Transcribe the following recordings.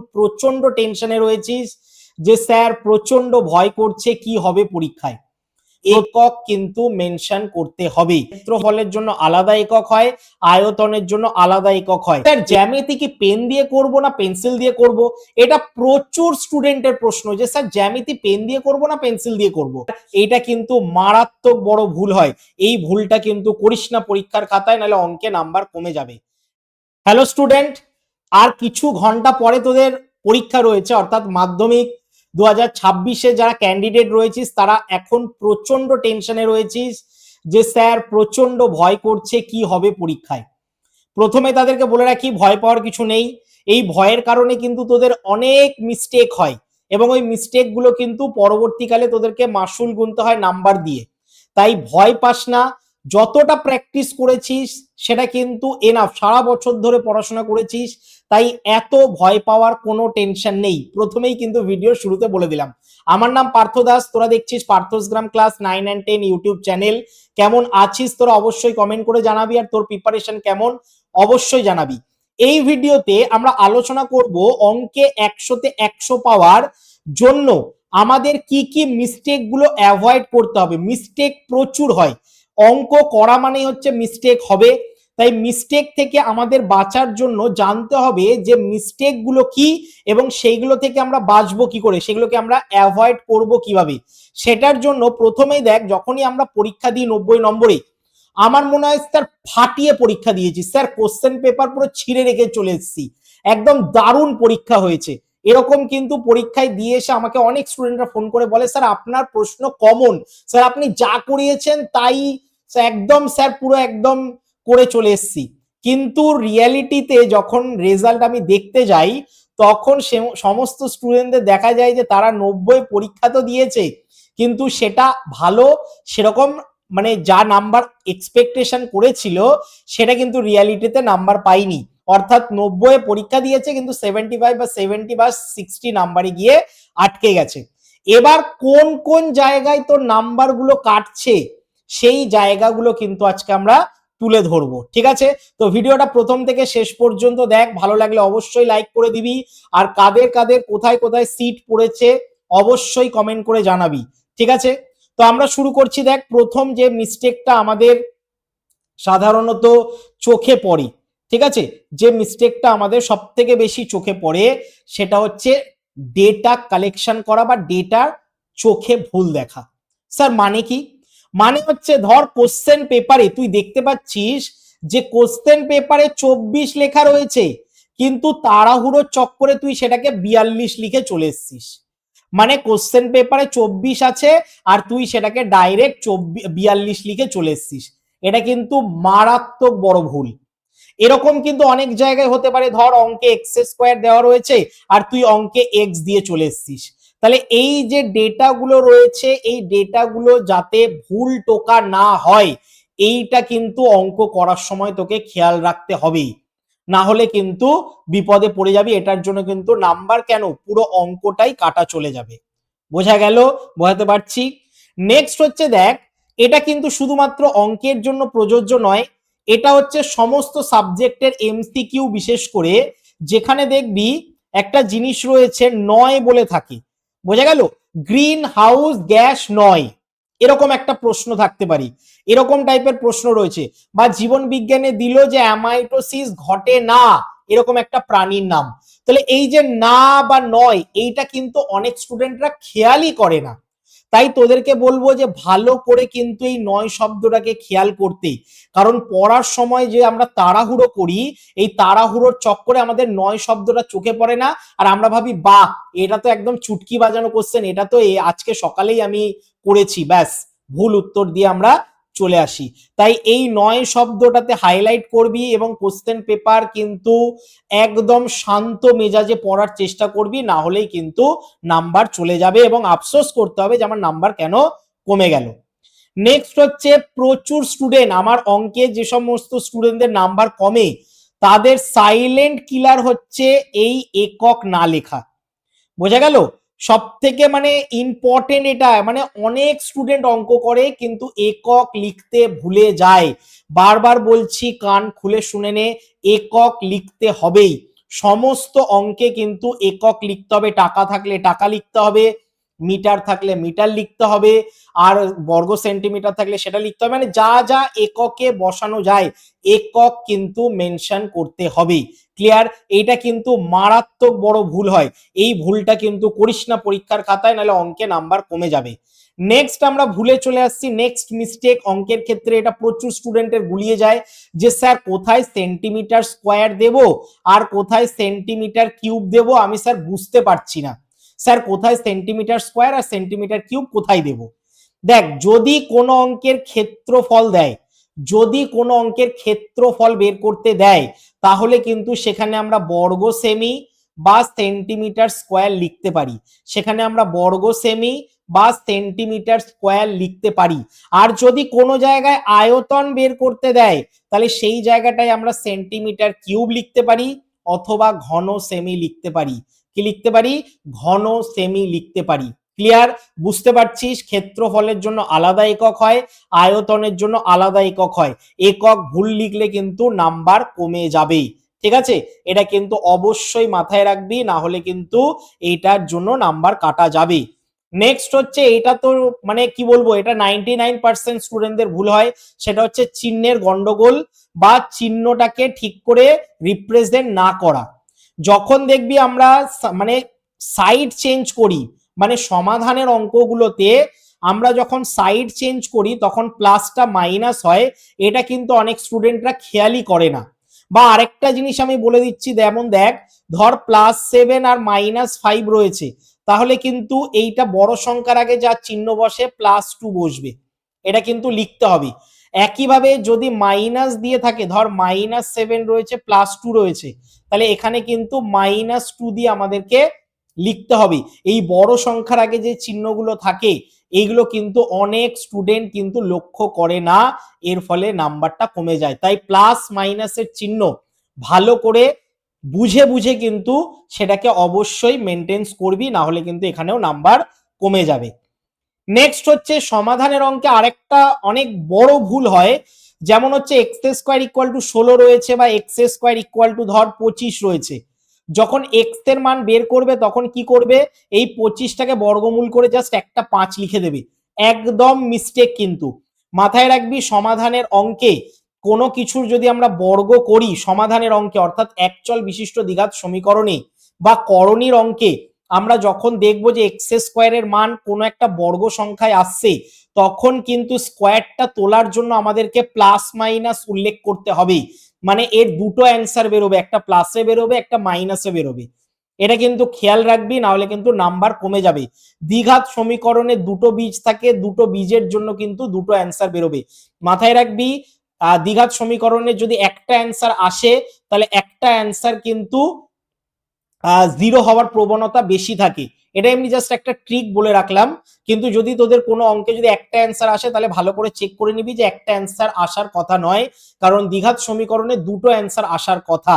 প্রচণ্ড টেনশনে রয়েছিস যে স্যার প্রচণ্ড ভয় করছে কি হবে পরীক্ষায়। একক কিন্তু মেনশন করতে হবে। ক্ষেত্রফলের জন্য আলাদা একক হয়, আয়তনের জন্য আলাদা একক হয়। স্যার, জ্যামিতি কি পেন দিয়ে করব না পেন্সিল দিয়ে করব? এটা প্রচুর স্টুডেন্টের প্রশ্ন যে, স্যার, জ্যামিতি পেন দিয়ে করব না পেন্সিল দিয়ে করব? এটা কিন্তু মারাত্মক বড় ভুল হয়। এই ভুলটা কিন্তু করিস না পরীক্ষার খাতায়, নাহলে অঙ্কে নাম্বার কমে যাবে। হ্যালো স্টুডেন্ট আর কিছু ঘণ্টা পরে তোদের পরীক্ষা রয়েছে, অর্থাৎ মাধ্যমিক দু হাজার ছাব্বিশে যারা ক্যান্ডিডেট রয়েছিস, তারা এখন প্রচণ্ড টেনশনে রয়েছিস যে স্যার প্রচণ্ড ভয় করছে কি হবে পরীক্ষায়। প্রথমে তাদেরকে বলে রাখি, ভয় পাওয়ার কিছু নেই। এই ভয়ের কারণে কিন্তু তোদের অনেক মিস্টেক হয় এবং ওই মিস্টেকগুলো কিন্তু পরবর্তীকালে তোদেরকে মাসুল গুনতে হয় নাম্বার দিয়ে। তাই ভয় পাস না, যতটা প্র্যাকটিস করেছিস সেটা কিন্তু এনাফ সারা বছর ধরে পড়াশোনা করেছিস তাই এত ভয় পাওয়ার কোনো টেনশন নেই। প্রথমেই কিন্তু ভিডিও শুরুতে বলে দিলাম। আমার নাম পার্থ দাস, তোরা দেখছিস পার্থসগ্রাম class nine and ten YouTube channel কেমন আছিস তোরা অবশ্যই কমেন্ট করে জানাবি আর তোর প্রিপারেশন কেমন অবশ্যই জানাবি। এই ভিডিওতে আমরা আলোচনা করব অঙ্কে একশোতে একশো পাওয়ার জন্য আমাদের কি কি মিস্টেকগুলো অ্যাভয়েড করতে হবে। মিস্টেক প্রচুর হয়। অঙ্ক করা মানে হচ্ছে মিস্টেক হবে। তাই মিস্টেক থেকে আমাদের বাঁচার জন্য জানতে হবে যে মিস্টেকগুলো কি এবং সেইগুলো থেকে আমরা বাঁচবো কি করে? সেগুলোকে আমরা অ্যাভয়েড করব কীভাবে? সেটার জন্য প্রথমেই দেখ, যখনই আমরা পরীক্ষা দিই নব্বই নম্বরে আমার মনে হয় স্যার ফাটিয়ে পরীক্ষা দিয়েছি। স্যার কোশ্চেন পেপার পুরো ছিঁড়ে রেখে চলে এসেছি। একদম দারুণ পরীক্ষা হয়েছে। এরকম কিন্তু পরীক্ষায় দিয়ে এসে আমাকে অনেক স্টুডেন্টরা ফোন করে বলে স্যার আপনার প্রশ্ন কমন স্যার আপনি যা করিয়েছেন তাই একদম স্যার পুরো একদম করে চলে এসছি। কিন্তু রিয়ালিটিতে যখন রেজাল্ট আমি দেখতে যাই, তখন সে সমস্ত স্টুডেন্টদের দেখা যায় যে তারা নব্বই পরীক্ষা তো দিয়েছে, কিন্তু সেটা ভালো, সেরকম মানে যা নাম্বার এক্সপেকটেশন করেছিল, সেটা কিন্তু রিয়ালিটিতে নাম্বার পাইনি। অর্থাৎ নব্বই পরীক্ষা দিয়েছে, কিন্তু সেভেন্টি ফাইভ বা সেভেন্টি বা সিক্সটি নাম্বারে গিয়ে আটকে গেছে। এবার কোন কোন জায়গায় তোর নাম্বারগুলো কাটছে, সেই জায়গাগুলো কিন্তু আজকে আমরা তুলে ধরবো, ঠিক আছে? তো ভিডিওটা প্রথম থেকে শেষ পর্যন্ত দেখ, ভালো লাগলে অবশ্যই লাইক করে দিবি। আর কাদের কাদের কোথায় কোথায় সিট পড়েছে, অবশ্যই কমেন্ট করে জানাবি, ঠিক আছে? তো আমরা শুরু করছি দেখ, প্রথম যে মিস্টেকটা আমাদের সাধারণত চোখে পড়ে, ঠিক আছে? যে মিস্টেকটা আমাদের সব থেকে বেশি চোখে পড়ে, সেটা হচ্ছে ডেটা কালেকশন করা বা ডেটা চোখে ভুল দেখা। স্যার মানে কি? মানে হচ্ছে ধর কোশ্চেন পেপারে তুই দেখতে পাচ্ছিস যে কোশ্চেন পেপারে চব্বিশ লেখা রয়েছে, কিন্তু তাড়াহুড়োর চক্করে তুই সেটাকে বিয়াল্লিশ লিখে চলে এসছিস। মানে কোশ্চেন পেপারে চব্বিশ আছে আর তুই সেটাকে ডাইরেক্ট চব্বিশ বিয়াল্লিশ লিখে চলে এসছিস। এটা কিন্তু মারাত্মক বড় ভুল। এরকম কিন্তু অনেক জায়গায় হতে পারে, ধর অঙ্কে এক্স স্কোয়ার দেওয়া রয়েছে আর তুই অঙ্কে এক্স দিয়ে চলে এসছিস। তাহলে এই যে ডেটাগুলো রয়েছে, এই ডেটাগুলো যাতে ভুল টোকা না হয়, এইটা কিন্তু অঙ্ক করার সময় তোকে খেয়াল রাখতে হবেই। না হলে কিন্তু বিপদে পড়ে যাবি, এটার জন্য কিন্তু নাম্বার কেন? পুরো অঙ্কটাই কাটা চলে যাবে। বোঝা গেল? বোঝাতে পারছি? নেক্সট হচ্ছে দেখ, এটা কিন্তু শুধুমাত্র অঙ্কের জন্য প্রযোজ্য নয়, এটা হচ্ছে সমস্ত সাবজেক্টের এমসিকিউ বিশেষ করে, যেখানে দেখবি একটা জিনিস রয়েছে নয় বলে থাকে। বোঝা গেল? গ্রিন হাউস গ্যাস নয়। এরকম একটা প্রশ্ন থাকতে পারি। এরকম টাইপের প্রশ্ন রয়েছে বা জীবন বিজ্ঞানে দিল যে অ্যামাইটোসিস ঘটে না, এরকম একটা প্রাণীর নাম। তাহলে এই যে না বা নয়, এইটা কিন্তু অনেক স্টুডেন্টরা খেয়ালই করে না। তাই তোদেরকে বলব যে ভালো করে কিন্তু এই নয় শব্দটাকে খেয়াল করতে কারণ পড়ার সময় যে আমরা তাড়াহুড়ো করি, এই তাড়াহুড়োর চক্করে আমাদের নয় শব্দটা চোখে পড়ে না। আর আমরা ভাবি বা এটা তো একদম চুটকি বাজানো কোশ্চেন এটা তো আজকে সকালেই আমি করেছি। ব্যাস, ভুল উত্তর দিয়ে আমরা চলে আসি। তাই এই নয় শব্দটাতে হাইলাইট করবি এবং কোশ্চেন পেপার কিন্তু একদম শান্ত মেজাজে পড়ার চেষ্টা করবি, না হলেই কিন্তু নাম্বার চলে যাবে এবং আফসোস করতে হবে যে আমার নাম্বার কেন কমে গেল। নেক্সট হচ্ছে প্রচুর স্টুডেন্ট আমার অঙ্কে যে সমস্ত স্টুডেন্টদের নাম্বার কমে, তাদের সাইলেন্ট কিলার হচ্ছে এই একক না লেখা। বোঝা গেল? সব থেকে মানে ইম্পর্টেন্ট এটা মানে অনেক স্টুডেন্ট অঙ্ক করে কিন্তু একক লিখতে ভুলে যায়। বারবার বলছি, কান খুলে শুনে নে, একক লিখতে হবেই। সমস্ত অঙ্কে কিন্তু একক লিখতে হবে, টাকা থাকলে টাকা লিখতে হবে। মিটার থাকলে মিটার লিখতে হবে, আর বর্গ সেন্টিমিটার থাকলে সেটা লিখতে হবে। মানে যা যা এককে বসানো যায়, একক কিন্তু মেনশন করতে হবে। ক্লিয়ার? এইটা কিন্তু মারাত্মক বড় ভুল হয়। এই ভুলটা কিন্তু করিস না পরীক্ষার খাতায়, নাহলে অঙ্কে নাম্বার কমে যাবে। নেক্সট আমরা ভুলে চলে আসছি। নেক্সট মিস্টেক অঙ্কের ক্ষেত্রে এটা প্রচুর স্টুডেন্টের গুলিয়ে যায় যে, স্যার, কোথায় সেন্টিমিটার স্কোয়ার দেব? আর কোথায় সেন্টিমিটার কিউব দেব? আমি, স্যার, বুঝতে পারছি না। স্যার, কোথায় সেন্টিমিটার স্কোয়ার আর সেন্টিমিটার কিউব কোথায় দেব? দেখ, যদি কোনো অঙ্কের ক্ষেত্রফল দেয়, যদি কোনো অঙ্কের ক্ষেত্রফল বের করতে দেয়, তাহলে কিন্তু সেখানে আমরা বর্গ সেমি বা সেন্টিমিটার স্কোয়ার লিখতে পারি। সেখানে আমরা বর্গ সেমি বা সেন্টিমিটার স্কোয়ার লিখতে পারি। আর যদি কোনো জায়গায় আয়তন বের করতে দেয়, তাহলে সেই জায়গাটায় আমরা সেন্টিমিটার কিউব লিখতে পারি অথবা ঘন সেমি লিখতে পারি। কি লিখতে পারি? ঘন সেমি লিখতে পারি। ক্লিয়ার বুঝতে পারছিস? ক্ষেত্রফলের জন্য আলাদা একক হয়, আয়তনের জন্য আলাদা একক হয়। একক ভুল লিখলে কিন্তু নাম্বার কমে যাবে। ঠিক আছে? এটা কিন্তু অবশ্যই মাথায় রাখবি, না হলে কিন্তু এইটার জন্য নাম্বার কাটা যাবে। নেক্সট হচ্ছে এটা তো মানে কি বলব? এটা নাইনটি নাইন পার্সেন্ট স্টুডেন্টদের ভুল হয়। সেটা হচ্ছে চিহ্নের গন্ডগোল বা চিহ্নটাকে ঠিক করে রিপ্রেজেন্ট না করা। যখন দেখবি আমরা মানে সাইড চেঞ্জ করি মানে সমাধানের অঙ্কগুলোতে আমরা যখন সাইড চেঞ্জ করি, তখন প্লাসটা মাইনাস হয়, এটা কিন্তু অনেক স্টুডেন্টরা খেয়ালই করে না। বা আরেকটা জিনিস আমি বলে দিচ্ছি, যেমন দেখ, ধর প্লাস সেভেন আর মাইনাস ফাইভ রয়েছে, তাহলে কিন্তু এইটা বড় সংখ্যার আগে যা চিহ্ন বসে প্লাস টু বসবে। এটা কিন্তু লিখতে হবে। একইভাবে যদি মাইনাস দিয়ে থাকে, ধর মাইনাস সেভেন রয়েছে প্লাস টু রয়েছে, তাহলে এখানে কিন্তু মাইনাস টু দিয়ে আমাদেরকে লিখতে হবে। এই বড় সংখ্যার আগে যে চিহ্নগুলো থাকে, এইগুলো কিন্তু অনেক স্টুডেন্ট কিন্তু লক্ষ্য করে না, এর ফলে নাম্বারটা কমে যায়। তাই প্লাস মাইনাসের চিহ্ন ভালো করে বুঝে বুঝে কিন্তু সেটাকে অবশ্যই মেনটেন্স করবি না হলে কিন্তু এখানেও নাম্বার কমে যাবে। নেক্সট হচ্ছে সমাধানের অঙ্কে আরেকটা অনেক বড় ভুল হয়। যেমন হচ্ছে এক্স স্কোয়ার ইকুয়াল টু ষোলো রয়েছে বা এক্স স্কোয়ার ইকুয়াল টু ধর পঁচিশ রয়েছে। যখন এক্সের মান বের করবে তখন কি করবে? এই পঁচিশটাকে বর্গমূল করে জাস্ট একটা পাঁচ লিখে দেবে। একদম মিস্টেক কিন্তু। মাথায় রাখবি সমাধানের অঙ্কে কোনো কিছুর যদি আমরা বর্গ করি সমাধানের অঙ্কে, অর্থাৎ একচল বিশিষ্ট দ্বিঘাত সমীকরণে বা করণীর অঙ্কে আমরা যখন দেখব যে এক্স স্কোয়ারের মান কোনো একটা বর্গ সংখ্যায় আসছে, তখন কিন্তু স্কোয়ারটা তোলার জন্য আমাদেরকে প্লাস মাইনাস উল্লেখ করতে হবে। মানে এর দুটো অ্যান্সার বেরোবে, একটা প্লাসে বেরোবে, একটা মাইনাসে বেরোবে। এটা কিন্তু খেয়াল রাখবি না হলে কিন্তু নাম্বার কমে যাবে। দ্বিঘাত সমীকরণে দুটো বীজ থাকে, দুটো বীজের জন্য কিন্তু দুটো অ্যান্সার বেরোবে। মাথায় রাখবি দ্বিঘাত সমীকরণে যদি একটা অ্যান্সার আসে, তাহলে একটা অ্যান্সার কিন্তু জিরো হওয়ার প্রবণতা বেশি থাকে। এটা এমনি জাস্ট একটা ট্রিক বলে রাখলাম। কিন্তু যদি তোদের কোনো অঙ্কে যদি একটা অ্যান্সার আসে, তাহলে ভালো করে চেক করে নিবি যে একটা অ্যান্সার আসার কথা নয়। কারণ দ্বিঘাত সমীকরণে দুটো অ্যান্সার আসার কথা।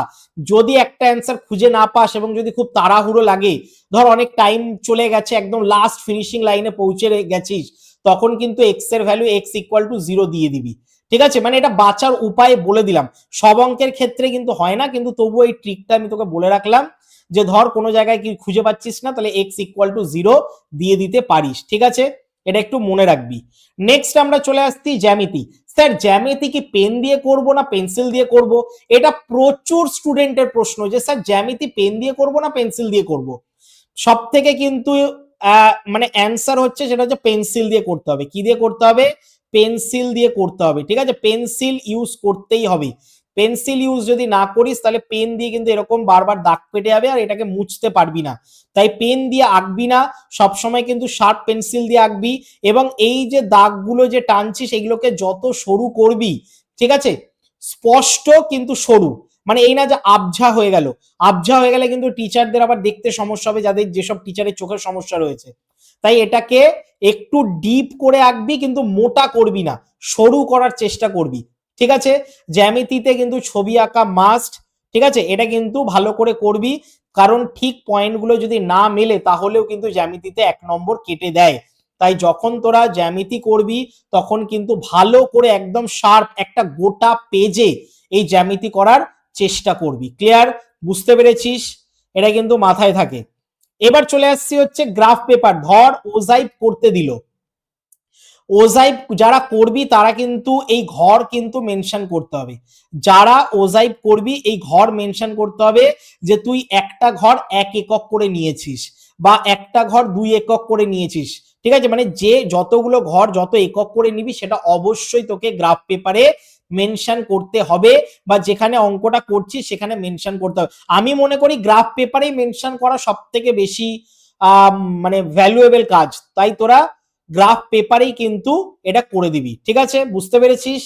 যদি একটা অ্যান্সার খুঁজে না পাস এবং যদি খুব তাড়াহুড়ো লাগে, ধর অনেক টাইম চলে গেছে, একদম লাস্ট ফিনিশিং লাইনে পৌঁছে গেছিস, তখন কিন্তু এক্সের value X equal to zero দিয়ে দিবি। ঠিক আছে? মানে এটা বাঁচার উপায় বলে দিলাম। সব অঙ্কের ক্ষেত্রে কিন্তু হয় না, কিন্তু তবুও এই ট্রিকটা আমি তোকে বলে রাখলাম যে ধর কোনো জায়গায় কি খুঁজে পাচ্ছিস না, তাহলে এক্স ইকুয়াল টু জিরো দিয়ে দিতে পারিস, ঠিক আছে? এটা একটু মনে রাখবি। নেক্সট আমরা চলে আসছি জ্যামিতি। স্যার, জ্যামিতি কি পেন দিয়ে করব না পেন্সিল দিয়ে করব? এটা প্রচুর স্টুডেন্টের প্রশ্ন যে, স্যার, জ্যামিতি পেন দিয়ে করব না পেন্সিল দিয়ে করব? সব থেকে কিন্তু মানে অ্যান্সার হচ্ছে সেটা হচ্ছে পেন্সিল দিয়ে করতে হবে। কি দিয়ে করতে হবে? পেন্সিল দিয়ে করতে হবে, ঠিক আছে? পেন্সিল ইউজ করতেই হবে। পেন্সিল ইউজ যদি না করিস, তাহলে পেন দিয়ে কিন্তু এরকম বারবার দাগ কেটে যাবে আর এটাকে মুছতে পারবি না। তাই পেন দিয়ে আঁকবি না, সবসময় কিন্তু শার্প পেন্সিল দিয়ে আঁকবি এবং এই যে দাগগুলো যে টানছিস, এগুলোকে যত সরু করবি, ঠিক আছে? স্পষ্ট কিন্তু সরু। মানে এই না যে আবঝা হয়ে গেল। আবঝা হয়ে গেলে কিন্তু টিচারদের আবার দেখতে সমস্যা হবে, যাদের যেসব টিচারের চোখের সমস্যা রয়েছে। তাই এটাকে একটু ডিপ করে আঁকবি কিন্তু মোটা করবি না, সরু করার চেষ্টা করবি, ঠিক আছে? জ্যামিতিতে কিন্তু ছবি আঁকা মাস্ট ঠিক আছে? এটা কিন্তু ভালো করে করবি, কারণ ঠিক পয়েন্টগুলো যদি না মেলে তাহলেও কিন্তু জ্যামিতিতে এক নম্বর কেটে দেয়। তাই যখন তোরা জ্যামিতি করবি, তখন কিন্তু ভালো করে একদম শার্প একটা গোটা পেজে এই জ্যামিতি করার চেষ্টা করবি। ক্লিয়ার বুঝতে পেরেছিস? এটা কিন্তু মাথায় থাকে। এবার চলে আসছি হচ্ছে গ্রাফ পেপার ধর ওজাইপ করতে দিল। ওজাইপ যারা করবি তারা কিন্তু এই ঘর কিন্তু মেনশন করতে হবে। যারা ওজাইপ করবি এই ঘর মেনশন করতে হবে যে তুই একটা ঘর এক একক করে নিয়েছিস বা একটা ঘর দুই একক করে নিয়েছিস। ঠিক আছে? মানে যে যতগুলো ঘর যত একক করে নিবি সেটা অবশ্যই তোকে গ্রাফ পেপারে মেনশন করতে হবে বা যেখানে অঙ্কটা করছিস সেখানে মেনশন করতে হবে। আমি মনে করি গ্রাফ পেপারেই মেনশন করা সব থেকে বেশি মানে ভ্যালুয়েবল কাজ। তাই তোরা গ্রাফ পেপারেই কিন্তু এটা করে দিবি। ঠিক আছে? বুঝতে পেরেছিস?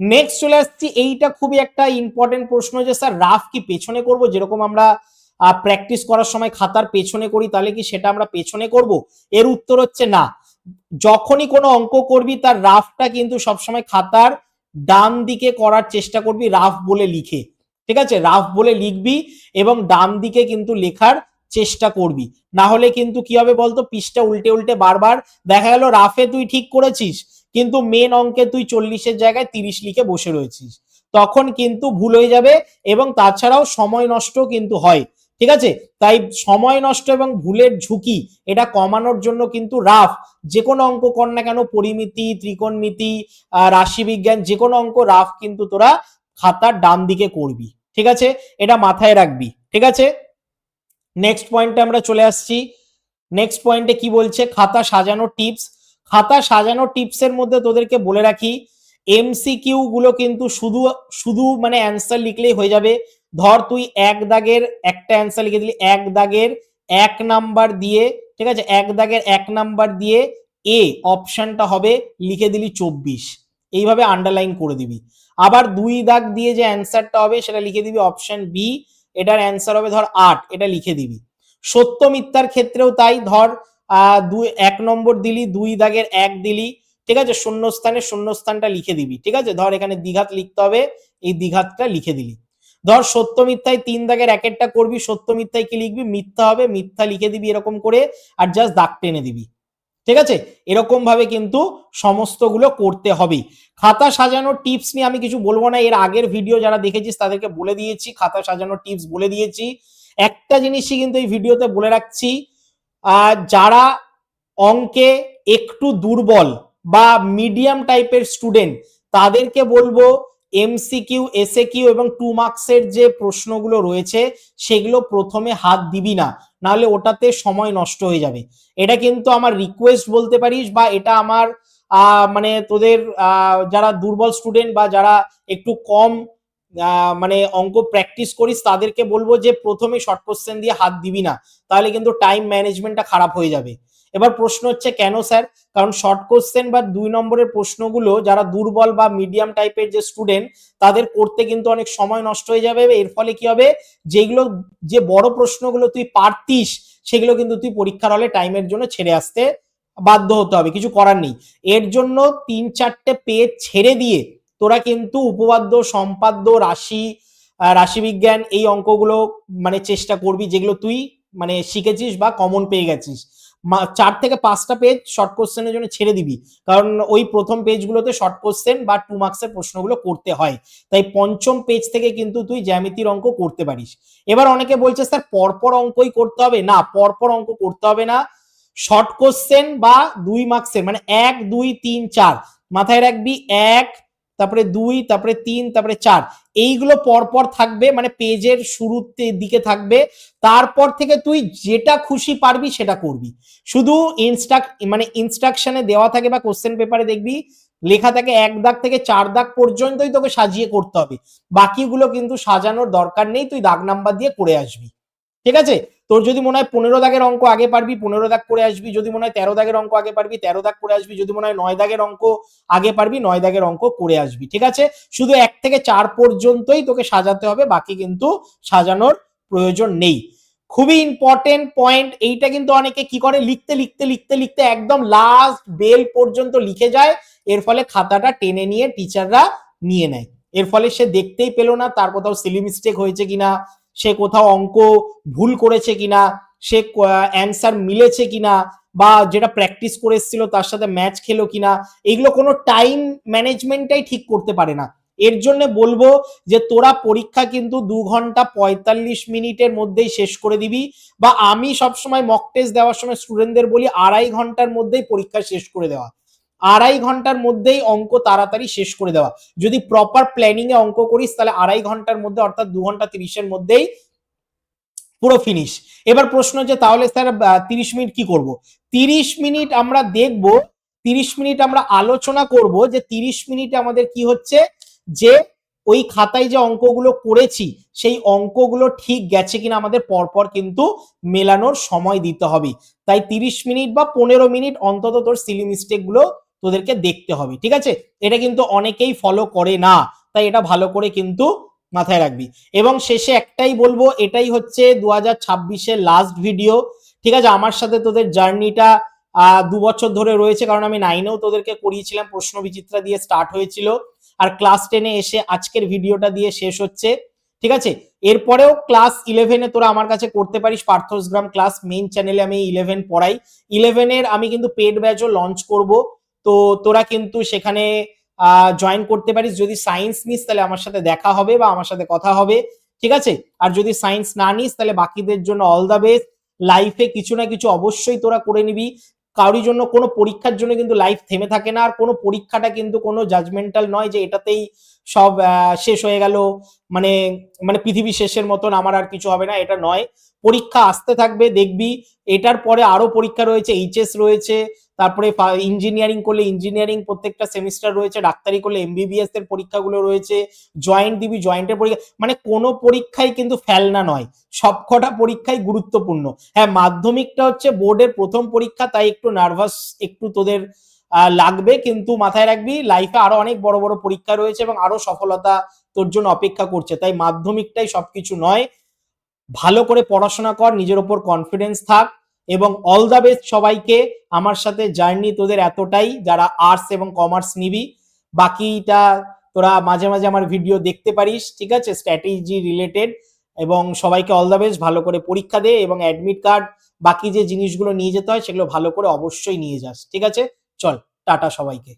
নেক্সট চলে আসছি। এইটা খুবই একটা ইম্পর্টেন্ট প্রশ্ন যে, স্যার, রাফ কি পেছনে করব? যেরকম আমরা প্র্যাকটিস করার সময় খাতার পেছনে করি, তাহলে কি সেটা আমরা পেছনে করব? এর উত্তর হচ্ছে না। যখনই কোনো অঙ্ক করবি, তার রাফটা কিন্তু সবসময় খাতার ডান দিকে করার চেষ্টা করবি, রাফ বলে লিখে। ঠিক আছে? রাফ বলে লিখবি এবং ডান দিকে কিন্তু লেখার চেষ্টা করবি। না হলে কিন্তু কি হবে বলতো? পিসটা উল্টে উল্টে বারবার দেখা গেল রাফে তুই ঠিক করেছিস, কিন্তু মেন অঙ্কে তুই চল্লিশের জায়গায় তিরিশ লিখে বসে রয়েছিস। তখন কিন্তু ভুল হয়ে যাবে এবং তাছাড়াও সময় নষ্ট কিন্তু হয়। ঠিক আছে? তাই সময় নষ্ট এবং ভুলের ঝুঁকি, এটা কমানোর জন্য কিন্তু রাফ। যে কোনো অঙ্ক কর না কেন, পরিমিতি, ত্রিকোণমিতি রাশিবিজ্ঞান যে কোনো অঙ্ক রাফ কিন্তু তোরা খাতার ডান দিকে করবি। ঠিক আছে? এটা মাথায় রাখবি। ঠিক আছে? নেক্সট পয়েন্টে আমরা চলে আসছি। নেক্সট পয়েন্টে কি বলছে? খাতা সাজানো টিপস খাতা সাজানো টিপসের মধ্যে তোদেরকে বলে রাখি এমসিকিউ গুলো কিন্তু শুধু শুধু মানে অ্যান্সার লিখলেই হয়ে যাবে। ধর তুই এক দাগের একটা অ্যান্সার লিখে দিলি, এক দাগের এক নাম্বার দিয়ে, ঠিক আছে? এক দাগের এক নাম্বার দিয়ে এ অপশনটা হবে লিখে দিলি চব্বিশ। এইভাবে আন্ডারলাইন করে দিবি। আবার দুই দাগ দিয়ে যে অ্যান্সারটা হবে সেটা লিখে দিবি অপশন বি এটার অ্যান্সার হবে ধর আট, এটা লিখে দিবি। সত্য মিথ্যার ক্ষেত্রেও তাই, ধর দুই, এক নম্বর দিলি, দুই দাগের এক দিলি, ঠিক আছে? শূন্যস্থানে শূন্যস্থানটা লিখে দিবি, ঠিক আছে? ধর এখানে দ্বিঘাত লিখতে হবে, এই দ্বিঘাতটা লিখে দিলি। ধর সত্য মিথ্যায় তিন দাগের একেরটা করবি, সত্য মিথ্যায় কি লিখবি? মিথ্যা হবে, মিথ্যা লিখে দিবি এরকম করে আর জাস্ট দাগ টেনে দিবি। ঠিক আছে? এরকম ভাবে কিন্তু সমস্তগুলো করতে হবে খাতা সাজানোর টিপস নিয়ে আমি কিছু বলব না। এর আগের ভিডিও যারা দেখেছিস তাদেরকে বলে দিয়েছি, খাতা সাজানোর টিপস বলে দিয়েছি। একটা জিনিসই কিন্তু এই ভিডিওতে বলে রাখছি যারা অঙ্কে একটু দুর্বল বা মিডিয়াম টাইপের স্টুডেন্ট তাদেরকে বলব এমসিকিউ এসএ কিউ এবং টু মার্কসের যে প্রশ্নগুলো রয়েছে, সেগুলো প্রথমে হাত দিবি না, নাহলে ওটাতে সময় নষ্ট হয়ে যাবে। এটা কিন্তু আমার রিকোয়েস্ট বলতে পারিস বা এটা আমার মানে তোদের যারা দুর্বল স্টুডেন্ট বা যারা একটু কম মানে অঙ্ক প্র্যাকটিস করিস, তাদেরকে বলব যে প্রথমে শর্ট কোশ্চেন দিয়ে হাত দিবি না, তাহলে কিন্তু টাইম ম্যানেজমেন্টটা খারাপ হয়ে যাবে। এবার প্রশ্ন হচ্ছে কেন, স্যার? কারণ শর্ট কোশ্চেন বা দুই নম্বরের প্রশ্নগুলো যারা দুর্বল বা মিডিয়াম টাইপের যে স্টুডেন্ট তাদের করতে কিন্তু অনেক সময় নষ্ট হয়ে যাবে। এর ফলে কি হবে? যেগুলো, যে বড় প্রশ্নগুলো তুই পারতিস, সেগুলো কিন্তু তুই পরীক্ষার হলে টাইমের জন্য ছেড়ে আসতে বাধ্য হতে হবে। কিছু করার নেই। এর জন্য তিন চারটে পেজ ছেড়ে দিয়ে তোরা কিন্তু উপপাদ্য, সম্পাদ্য, রাশি রাশিবিজ্ঞান এই অঙ্কগুলো মানে চেষ্টা করবি যেগুলো তুই মানে শিখেছিস বা কমন পেয়ে গেছিস। চার থেকে পাঁচটা পেজ শর্ট কোশ্চেনের জন্য ছেড়ে দিবি। কারণ ওই প্রথম পেজগুলোতে শর্ট কোশ্চেন বা টু মার্কসের প্রশ্নগুলো করতে হয়। তাই পঞ্চম পেজ থেকে কিন্তু তুই জ্যামিতির অঙ্ক করতে পারিস। এবার অনেকে বলছে, স্যার, পরপর অঙ্কই করতে হবে? না, পরপর অঙ্ক করতে হবে না। শর্ট কোশ্চেন বা দুই মার্কসের মানে এক, দুই, তিন, চার মাথায় রাখবি, এক তারপরে দুই, তারপরে তিন, তারপরে চার। এইগুলো পরপর থাকবে মানে পেজের শুরুতে দিকে থাকবে। তারপর থেকে তুই যেটা খুশি পারবি সেটা করবি। শুধু ইনস্ট্রাক মানে ইনস্ট্রাকশনে দেওয়া থাকে বা কোশ্চেন পেপারে দেখবি, লেখা থাকে এক দাগ থেকে চার দাগ পর্যন্তই তোকে সাজিয়ে করতে হবে। বাকিগুলো কিন্তু সাজানোর দরকার নেই, তুই দাগ নাম্বার দিয়ে করে আসবি। ঠিক আছে? তোর যদি মনে হয় পনেরো দাগের অঙ্ক আগে পারবি, পনেরো দাগ করে আসবি। যদি মনে হয় তেরো দাগের অঙ্ক আগে পারবি, তেরো দাগ করে আসবি। যদি মনে হয় নয় দাগের অঙ্ক আগে পারবি, নয় দাগের অঙ্ক করে আসবি। ঠিক আছে? শুধু এক থেকে চার পর্যন্তই তোকে সাজাতে হবে, বাকি কিন্তু সাজানোর প্রয়োজন নেই। খুবই ইম্পর্টেন্ট পয়েন্ট এইটা কিন্তু অনেকে কি করে? লিখতে লিখতে লিখতে লিখতে একদম লাস্ট বেল পর্যন্ত লিখে যায়। এর ফলে খাতাটা টেনে নিয়ে টিচাররা নিয়ে নেয়। এর ফলে সে দেখতেই পেল না, তার কোথাও সিলি মিস্টেক হয়েছে কিনা। সে কোথাও অঙ্ক ভুল করেছে কিনা, সে অ্যান্সার মিলেছে কিনা, বা যেটা প্র্যাকটিস করে এসেছিল তার সাথে ম্যাচ খেলো কিনা, এগুলো কোনো টাইম ম্যানেজমেন্টটাই ঠিক করতে পারে না। এর জন্য বলব যে তোরা পরীক্ষা কিন্তু দু ঘণ্টা পঁয়তাল্লিশ মিনিটের মধ্যেই শেষ করে দিবি, বা আমি সবসময় মক টেস্ট দেওয়ার সময় স্টুডেন্টদের বলি আড়াই ঘণ্টার মধ্যেই পরীক্ষা শেষ করে দেওয়া। আড়াই ঘণ্টার মধ্যেই অঙ্ক তাড়াতাড়ি শেষ করে দেওয়া। যদি প্রপার প্ল্যানিং এ অঙ্ক করিস, তাহলে আড়াই ঘণ্টার মধ্যে, অর্থাৎ দু ঘণ্টা তিরিশের মধ্যেই পুরো ফিনিশ এবার প্রশ্ন যে, তাহলে স্যার তিরিশ মিনিট কি করব? তিরিশ মিনিট আমরা দেখব, তিরিশ মিনিট আমরা আলোচনা করব যে, তিরিশ মিনিটে আমাদের কি হচ্ছে? যে, ওই খাতায় যে অঙ্কগুলো করেছি, সেই অঙ্কগুলো ঠিক গেছে কিনা আমাদের পরপর কিন্তু মেলানোর সময় দিতে হবে। তাই তিরিশ মিনিট বা পনেরো মিনিট অন্তত তোর সিলি মিস্টেকগুলো তোদেরকে দেখতে হবে, ঠিক আছে? এটা কিন্তু অনেকেই ফলো করে না, তাই এটা ভালো করে কিন্তু মাথায় রাখবি। এবং শেষে একটাই বলব, এটাই হচ্ছে দু হাজার ছাব্বিশের লাস্ট ভিডিও ঠিক আছে? আমার সাথে তোদের জার্নিটা দু বছর ধরে রয়েছে, কারণ আমি নাইনেও তোদেরকে করিয়েছিলাম, প্রশ্ন বিচিত্রা দিয়ে স্টার্ট হয়েছিল। আর ক্লাস টেনে এসে আজকের ভিডিওটা দিয়ে শেষ হচ্ছে, ঠিক আছে? এরপরেও ক্লাস ইলেভেনে তোরা আমার কাছে করতে পারিস পার্থসগ্রাম ক্লাস মেইন চ্যানেলে আমি ইলেভেন পড়াই। ইলেভেনের আমি কিন্তু পেড ব্যাচও লঞ্চ করব। তো তোরা কিন্তু সেখানে জয়েন করতে পারিস। যদি সায়েন্স নিস, তাহলে আমার সাথে দেখা হবে বা আমার সাথে কথা হবে, ঠিক আছে? আর যদি সায়েন্স না নিস, তাহলে বাকিদের জন্য অল দ্য বেস্ট লাইফে কিছু না কিছু অবশ্যই তোরা করে নিবি। কারোর জন্য কোনো পরীক্ষার জন্য কিন্তু লাইফ থেমে থাকে না। আর কোনো পরীক্ষাটা কিন্তু কোনো জাজমেন্টাল নয় যে এটাতেই সব শেষ হয়ে গেল। মানে মানে পৃথিবী শেষের মতন আমার আর কিছু হবে না, এটা নয়। পরীক্ষা আসতে থাকবে, দেখবি। এটার পরে আরও পরীক্ষা রয়েছে এইচএস রয়েছে। তারপরে ইঞ্জিনিয়ারিং করলে ইঞ্জিনিয়ারিং প্রত্যেকটা সেমিস্টার রয়েছে, ডাক্তারি করলে এমবিবিএস এর পরীক্ষাগুলো রয়েছে জয়েন্ট দিবি জয়েন্টের পরীক্ষা মানে কোনো পরীক্ষাই কিন্তু ফেলনা নয় সবকটা পরীক্ষাই গুরুত্বপূর্ণ। হ্যাঁ মাধ্যমিকটা হচ্ছে বোর্ডের প্রথম পরীক্ষা, তাই একটু নার্ভাস একটু তোদের লাগবে, কিন্তু মাথায় রাখবি লাইফে আরও অনেক বড় বড় পরীক্ষা রয়েছে এবং আরও সফলতা তোর জন্য অপেক্ষা করছে, তাই মাধ্যমিকটাই সবকিছু নয়। ভালো করে পড়াশোনা কর, নিজের ওপর কনফিডেন্স থাক। এবং অল দ্য বেস্ট সবাইকে আমার সাথে জার্নি তোদের এতটাই, যারা আর্টস এবং কমার্স নিবি। বাকিটা তোরা মাঝে মাঝে আমার ভিডিও দেখতে পারিস, ঠিক আছে? স্ট্র্যাটেজি রিলেটেড এবং সবাইকে অল দ্য বেস্ট ভালো করে পরীক্ষা দে এবং অ্যাডমিট কার্ড বাকি যে জিনিসগুলো নিয়ে যেতে হয় সেগুলো ভালো করে অবশ্যই নিয়ে যাস, ঠিক আছে? চল, টাটা সবাইকে।